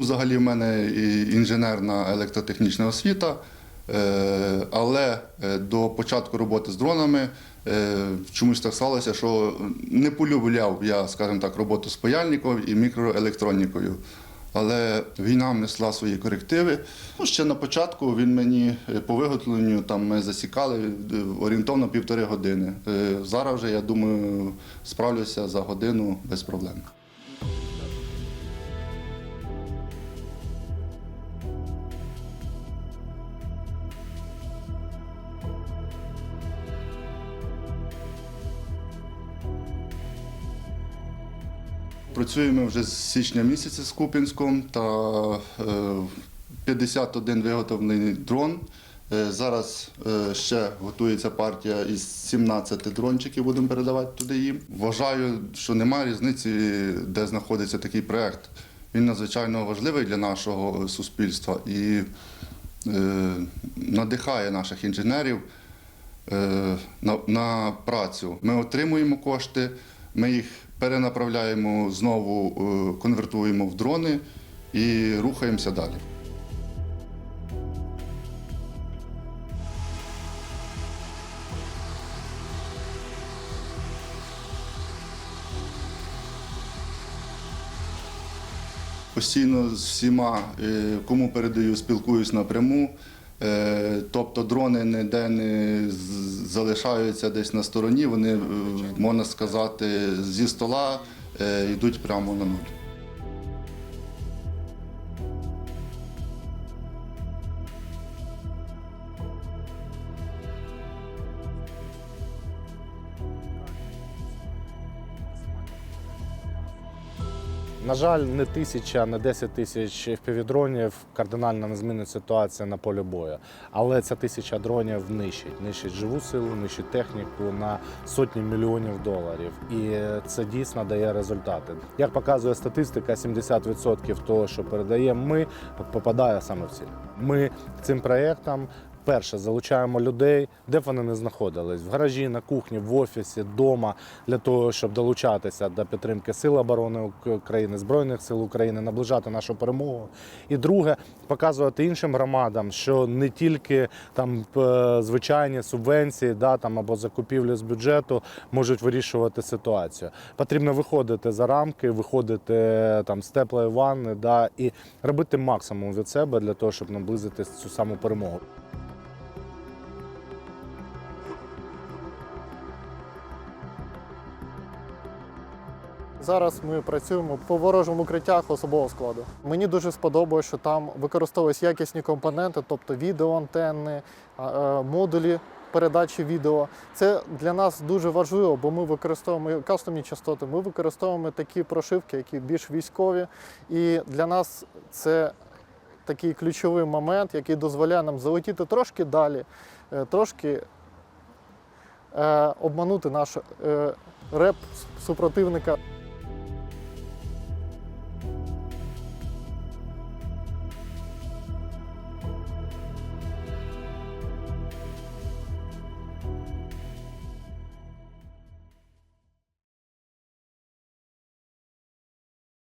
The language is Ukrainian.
Взагалі в мене інженерна електротехнічна освіта, е, але е, до початку роботи з дронами е, чомусь так сталося, що не полюбляв я, скажімо так, роботу з паяльником і мікроелектронікою. Але війна внесла свої корективи. Ну, ще на початку він мені по виготовленню там ми засікали орієнтовно півтори години. Зараз вже я думаю справлюся за годину без проблем. Працюємо вже з січня місяця з Купінськом та е, 51 виготовлений дрон. Е, Зараз е, ще готується партія із 17 дрончиків, будемо передавати туди їм. Вважаю, що немає різниці, де знаходиться такий проєкт. Він надзвичайно важливий для нашого суспільства і е, надихає наших інженерів е, на працю. Ми отримуємо кошти, ми їх перенаправляємо знову, е, конвертуємо в дрони і рухаємося далі. Постійно з всіма, е, кому передаю, спілкуюсь напряму. Е, Тобто дрони ніде не залишаються десь на стороні, вони, е, можна сказати, зі стола е, йдуть прямо на нуль. На жаль, не тисяча, не 10 тисяч FPV-дронів кардинально не змінить ситуація на полі бою. Але ця тисяча дронів нищить. Нищить живу силу, нищить техніку на сотні мільйонів доларів. І це дійсно дає результати. Як показує статистика, 70% того, що передаємо ми, попадає саме в ціль. Ми цим проєктом Перше, залучаємо людей, де б вони не знаходились в гаражі, на кухні, в офісі, вдома, для того, щоб долучатися до підтримки Сил оборони України, Збройних сил України, наближати нашу перемогу. І друге, показувати іншим громадам, що не тільки там звичайні субвенції, да, там або закупівлі з бюджету можуть вирішувати ситуацію. Потрібно виходити за рамки, виходити там з теплої ванни, да, і робити максимум від себе для того, щоб наблизити цю саму перемогу. Зараз ми працюємо по ворожим укриттях особового складу. Мені дуже сподобалося, що там використовуються якісні компоненти, тобто відеоантенни, е, модулі передачі відео. Це для нас дуже важливо, бо ми використовуємо кастомні частоти, ми використовуємо такі прошивки, які більш військові. І для нас це такий ключовий момент, який дозволяє нам залетіти трошки далі, е, трошки е, обманути наш е, реп супротивника.